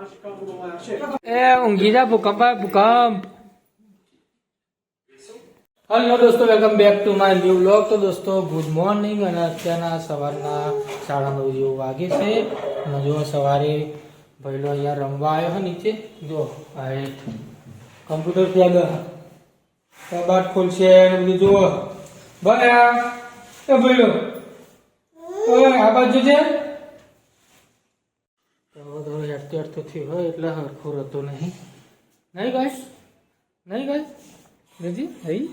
એ ઊંઘી જા ભૂકંપ ભૂકંપ. હલો દોસ્તો welcome back to my new blog તો દોસ્તો ગુડ મોર્નિંગ અને અત્યારના સવારના સાડા નવ જેવું વાગે છે. અને જો સવારે ભાઈલો અહીંયા રમવા આવ્યો હોય નીચે, જો, આ કમ્પ્યુટર ત્યાં કબાટ ખોલશે બધું જુઓ. ભયા એ ભાઈલો આ બાજુ છે તો થોડો હેઠતો હેઠતો થયો હોય એટલે હરખું રહેતો નહીં નહીં ગાય નહીં ગાય ગેજી હઈ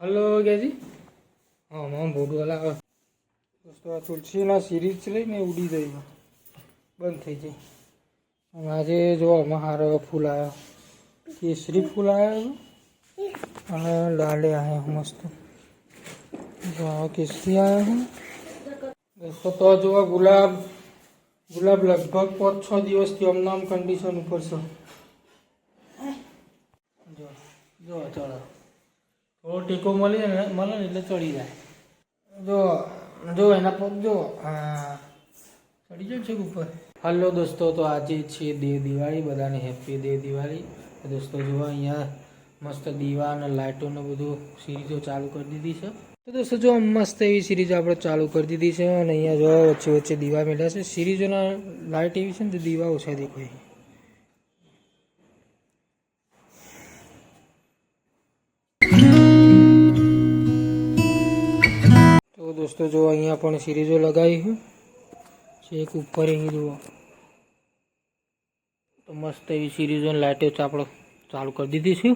હલો ગેજી હા મામ બોડું હલા દોસ્તો આ તુલસીના સિરીઝ લઈને ઉડી ગઈ બંધ થઈ ગઈ અને આજે જો આમાં હારો ફૂલ આવ્યો કેસરી ફૂલ આવ્યો અને લાલે આવ્યો મસ્ત જો આ કેસરી આવ્યો દોસ્તો તો જો ગુલાબ ગુલાબ લગભગ પાંચ છ દિવસથી આમ કન્ડિશન ઉપર છે. જો જો ચડો થોડો ટેકો મળી ને, મળે ને એટલે ચડી જાય. જો જો એના પગ જો ચડી જાય છે ઉપર? હલો દોસ્તો, તો આજે છે દે દિવાળી, બધાને હેપી દે દિવાળી. દોસ્તો જુઓ અહીંયા મસ્ત દીવા અને લાઇટોને બધું સિરીઝો ચાલુ કરી દીધી છે. તો દોસ્તો, જો મસ્ત એવી સિરીઝ આપણે ચાલુ કરી દીધી છે અને અહીંયા જો વચ્ચે વચ્ચે દીવા મેળ્યા છે. સિરીઝોના લાઇટ એવી છે ને તો દીવા ઓછા દેખાય તો દોસ્તો, જો અહીંયા પણ સિરીઝો લગાવી છે. એક ઉપર અહીં જુઓ. તો મસ્ત એવી સિરીઝો લાઇટો આપણે ચાલુ કરી દીધી છે.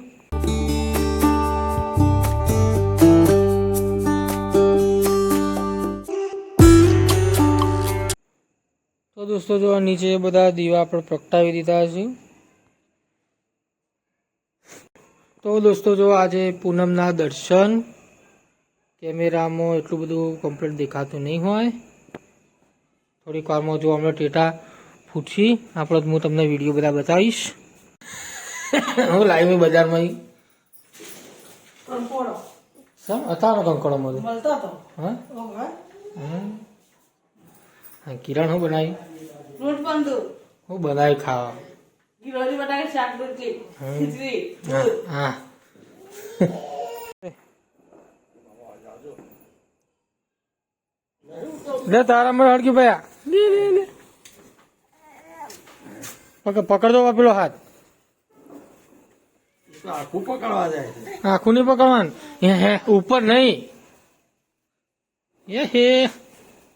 દોસ્તો જો નીચે બધા દીવા આપણે પ્રગટાવી દીધા છે. તો દોસ્તો જો આજે પૂનમના દર્શન કેમેરામાં એટલું બધું કમ્પ્લીટ દેખાતું નહીં હોય. થોડીક વારમાં જો હમણાં ટેટા ફૂટશી આપણે હું તમને વીડિયો બધા બતાવીશ. હું લાઈવ બજારમાં ઈ. કંકોડો. મળે હતો. હા કિરણ હું બનાવી? રોટ બંધુ હું બનાવી ખાવા. ગિલોરી બટાકા શાક રોટલી ખીચડી હા લે તારા મને હડકી ભયા. લે લે લે. પકડ પકડજો પેલો હાથ. આખું પકડવા જાય આખું નહીં પકડવાનું. હે હે ઉપર નહીં. એ હે.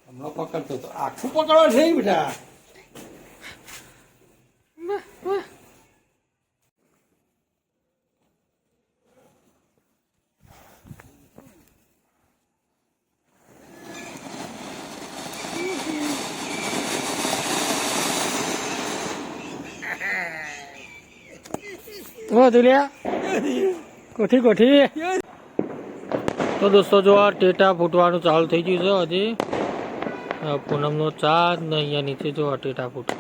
હમણાં પકડતો તો આખું પકડવા છે બેટા. ઓ દુલિયા કોઠી કોઠી? તો દોસ્તો, જો આ ટેટા ફૂટવાનું ચાલુ થઈ ગયું છે હજી. પૂનમનો ચાર્જ ને અહીંયા નીચે જો આ ટેટા ફૂટ.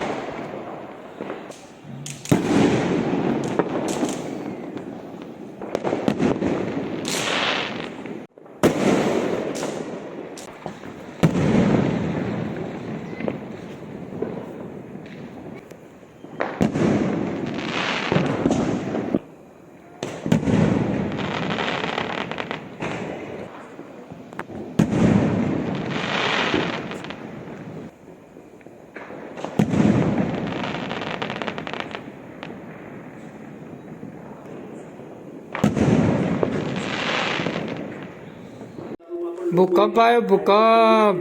ભૂકંપ આવ્યો ભૂકંપ.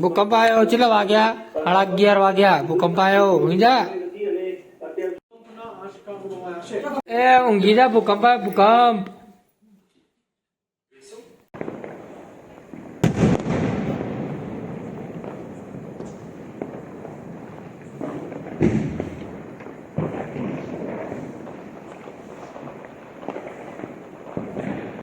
ભૂકંપ આવ્યો કેટલા વાગ્યા? સાડા અગિયાર વાગ્યા. ભૂકંપ આવ્યો ઊંઘી જા એ ઊંઘી જા ભૂકંપ આવ્યો ભૂકંપ.